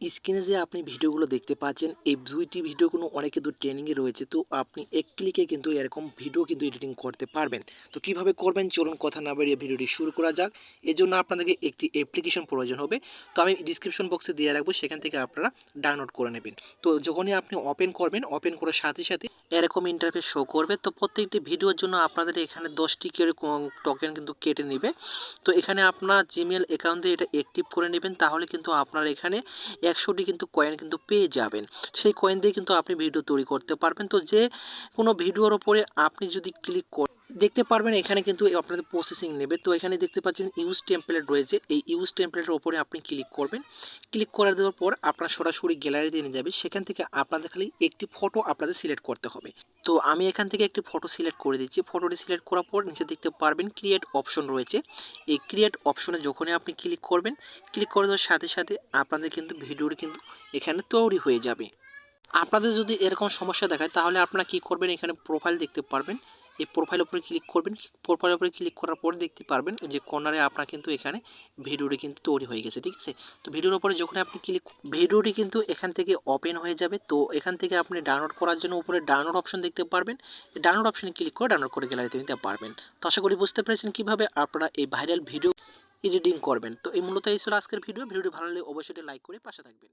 স্ক্রিনে যে আপনি ভিডিওগুলো দেখতে পাচ্ছেন, এই দুইটি ভিডিওগুলো অনেকে দূর ট্রেনিংয়ে রয়েছে। তো আপনি এক ক্লিকে কিন্তু এরকম ভিডিও কিন্তু এডিটিং করতে পারবেন। তো কীভাবে করবেন? চলুন কথা না বাড়িয়ে ভিডিওটি শুরু করা যাক। এর জন্য আপনাদেরকে একটি অ্যাপ্লিকেশন প্রয়োজন হবে। তো আমি ডিসক্রিপশন বক্সে দিয়ে রাখব। সেখান থেকে আপনারা ডাউনলোড করে নেবেন। তো যখনই আপনি ওপেন করবেন ওপেন করার সাথে সাথে এরকম ইন্টারফেস শো করবে। তো প্রত্যেকটি ভিডিওর জন্য আপনাদের এখানে দশটি টোকেন কিন্তু কেটে নেবে। তো এখানে আপনার জিমেল অ্যাকাউন্টে এটা অ্যাক্টিভ করে নেবেন। তাহলে কিন্তু আপনার এখানে একশোটি কিন্তু কয়েন কিন্তু পেয়ে যাবেন। সেই কয়েন দিয়ে কিন্তু আপনি ভিডিও তৈরি করতে পারবেন। তো যে কোনো ভিডিওর ওপরে আপনি যদি ক্লিক করেন দেখতে পারবেন এখানে কিন্তু আপনাদের প্রসেসিং নেবে। তো এখানে দেখতে পাচ্ছেন ইউজ টেমপ্লেট রয়েছে। এই ইউজ টেমপ্লেটের ওপরে আপনি ক্লিক করবেন। ক্লিক করে দেওয়ার পর আপনার সরাসরি গ্যালারিতে নিয়ে যাবে। সেখান থেকে আপনাদের খালি একটি ফটো আপনাদের সিলেক্ট করতে হবে। তো আমি এখান থেকে একটি ফটো সিলেক্ট করে দিচ্ছি। ফটোটি সিলেক্ট করার পর নিচে দেখতে পারবেন ক্রিয়েট অপশন রয়েছে। এই ক্রিয়েট অপশনে যখনই আপনি ক্লিক করবেন ক্লিক করে দেওয়ার সাথে সাথে আপনাদের কিন্তু ভিডিওটি কিন্তু এখানে তৈরি হয়ে যাবে। আপনাদের যদি এরকম সমস্যা দেখায়, তাহলে আপনারা কি করবেন? এখানে প্রোফাইল দেখতে পারবেন। এই প্রোফাইল উপরে ক্লিক করবেন প্রোফাইল উপরে ক্লিক করার পর দেখতে পারবেন যে কর্নারে আপনার কিন্তু এখানে ভিডিওটি কিন্তু তৈরি হয়ে গেছে, ঠিক আছে? তো ভিডিওর উপরে যখন আপনি ক্লিক ভিডিওটি কিন্তু এখান থেকে ওপেন হয়ে যাবে, তো এখান থেকে আপনি ডাউনলোড করার জন্য উপরে ডাউনলোড অপশন দেখতে পারবেন ডাউনলোড অপশনে ক্লিক করে ডাউনলোড করে গ্যালারিতে নিতে পারবেন। তো আশা করি বুঝতে পেরেছেন কীভাবে আপনারা এই ভাইরাল ভিডিও এডিটিং করবেন। তো এই মূলত এই ছিল আজকের ভিডিও ভিডিওটি ভালো লাগলে অবশ্যই লাইক করে পাশে থাকবেন।